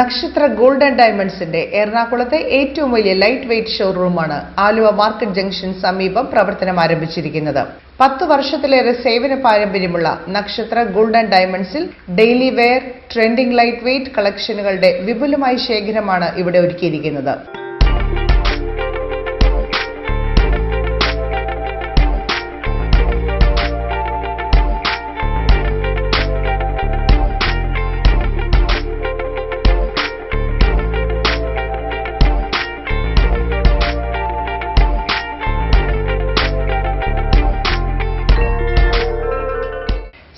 നക്ഷത്ര ഗോൾഡൻ ഡയമണ്ട്സിന്റെ എറണാകുളത്തെ ഏറ്റവും വലിയ ലൈറ്റ് വെയ്റ്റ് ഷോറൂമാണ് ആലുവ മാർക്കറ്റ് ജംഗ്ഷൻ സമീപം പ്രവർത്തനം ആരംഭിച്ചിരിക്കുന്നത്. പത്ത് വർഷത്തിലേറെ സേവന പാരമ്പര്യമുള്ള നക്ഷത്ര ഗോൾഡൻ ഡയമണ്ട്സിൽ daily wear trending light weight കളക്ഷനുകളുടെ വിപുലമായ ശേഖരമാണ് ഇവിടെ ഒരുക്കിയിരിക്കുന്നത്.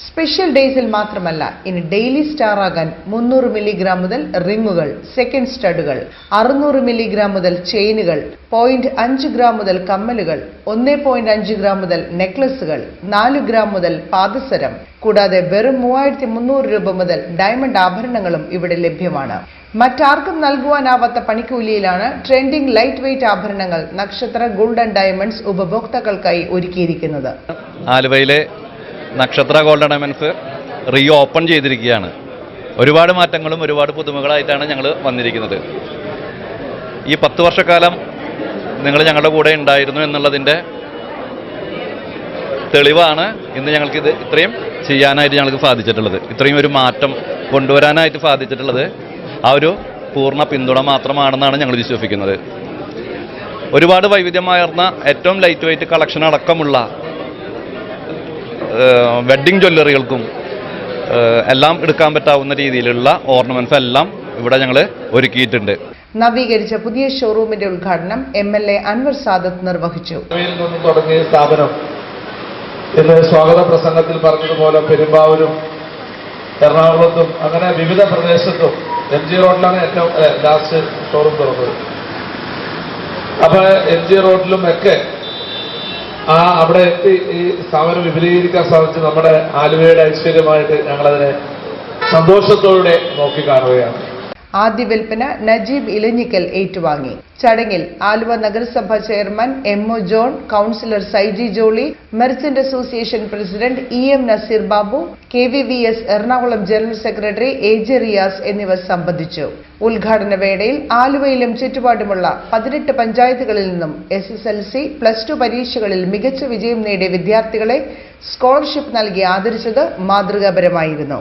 സ്പെഷ്യൽ ഡേയ്സിൽ മാത്രമല്ല ഇനി ഡെയിലി സ്റ്റാർ ആകാൻ മുന്നൂറ് മില്ലിഗ്രാം മുതൽ റിങ്ങുകൾ സെക്കൻഡ് സ്റ്റഡുകൾ അറുന്നൂറ് മില്ലിഗ്രാം മുതൽ ചെയിനുകൾ പോയിന്റ് അഞ്ച് ഗ്രാം മുതൽ കമ്മലുകൾ ഒന്നേ പോയിന്റ് അഞ്ച് ഗ്രാം മുതൽ നെക്ലസുകൾ നാല് ഗ്രാം മുതൽ പാദസരം കൂടാതെ വെറും മൂവായിരത്തി മുന്നൂറ് രൂപ മുതൽ ഡയമണ്ട് ആഭരണങ്ങളും ഇവിടെ ലഭ്യമാണ്. മറ്റാർക്കും നൽകുവാനാവാത്ത പണിക്കൂലിയിലാണ് ട്രെൻഡിംഗ് ലൈറ്റ് വെയിറ്റ് ആഭരണങ്ങൾ നക്ഷത്ര ഗോൾഡ് ആൻഡ് ഡയമണ്ട്സ് ഉപഭോക്താക്കൾക്കായി ഒരുക്കിയിരിക്കുന്നത്. ആലുവയിലെ നക്ഷത്ര ഗോൾഡ് ഡയമണ്ട്സ് റീ ഓപ്പൺ ചെയ്തിരിക്കുകയാണ്. ഒരുപാട് മാറ്റങ്ങളും ഒരുപാട് പുതുമകളായിട്ടാണ് ഞങ്ങൾ വന്നിരിക്കുന്നത്. ഈ പത്ത് വർഷക്കാലം നിങ്ങൾ ഞങ്ങളുടെ കൂടെ ഉണ്ടായിരുന്നു എന്നുള്ളതിന്റെ തെളിവാണ് ഇന്ന് ഞങ്ങൾക്കിത് ഇത്രയും ചെയ്യാനായിട്ട് ഞങ്ങൾക്ക് സാധിച്ചിട്ടുള്ളത്. ഇത്രയും ഒരു മാറ്റം കൊണ്ടുവരാനായിട്ട് സാധിച്ചിട്ടുള്ളത് ആ ഒരു പൂർണ പിന്തുണ മാത്രമാണെന്നാണ് ഞങ്ങൾ വിശ്വസിക്കുന്നത്. ഒരുപാട് വൈവിധ്യമാർന്ന ഏറ്റവും ലൈറ്റ് വെയിറ്റ് കളക്ഷൻ അടക്കമുള്ള വെഡ്ഡിംഗ് ജ്വല്ലറികൾക്കും എല്ലാം എടുക്കാൻ പറ്റാവുന്ന രീതിയിലുള്ള ഓർണമെന്റ്സ് എല്ലാം ഇവിടെ ഞങ്ങൾ ഒരുക്കിയിട്ടുണ്ട്. നവീകരിച്ച പുതിയ ഷോറൂമിന്റെ ഉദ്ഘാടനം M L A Anwar Sadath നിർവഹിച്ചു. തുടങ്ങിയ സ്ഥാപനം ഇന്ന് സ്വാഗത പ്രസംഗത്തിൽ പറഞ്ഞതുപോലെ പെരുമ്പാവൂരും എറണാകുളത്തും അങ്ങനെ വിവിധ പ്രദേശത്തും എം ജി റോഡിലാണ് ഏറ്റവും ലാസ്റ്റ് ഷോറൂം തുറന്നത്. അപ്പൊ എം ജി റോഡിലും ഒക്കെ ആ അവിടെ എത്തി. ഈ സ്ഥാപനം വിപുലീകരിക്കാൻ സാധിച്ച് നമ്മുടെ ആലുവയുടെ ഐശ്വര്യമായിട്ട് ഞങ്ങളതിനെ സന്തോഷത്തോടെ നോക്കിക്കാണുകയാണ് ആദ്യ വിൽപ്പന നജീബ് ഇലഞ്ഞിക്കൽ ഏറ്റുവാങ്ങി. ചടങ്ങിൽ ആലുവ നഗരസഭ chairman M O John councillor Saiji Jolly merchant association president E M Naseer Babu K V V S Ernakulam general secretary A J Riyas എന്നിവർ സംബന്ധിച്ചു. ഉദ്ഘാടന വേളയിൽ ആലുവയിലും ചുറ്റുപാടുമുള്ള പതിനെട്ട് പഞ്ചായത്തുകളിൽ നിന്നും S S L C plus two പരീക്ഷകളിൽ മികച്ച വിജയം നേടിയ വിദ്യാർത്ഥികളെ സ്കോളർഷിപ്പ് നൽകി ആദരിച്ചത് മാതൃകാപരമായിരുന്നു.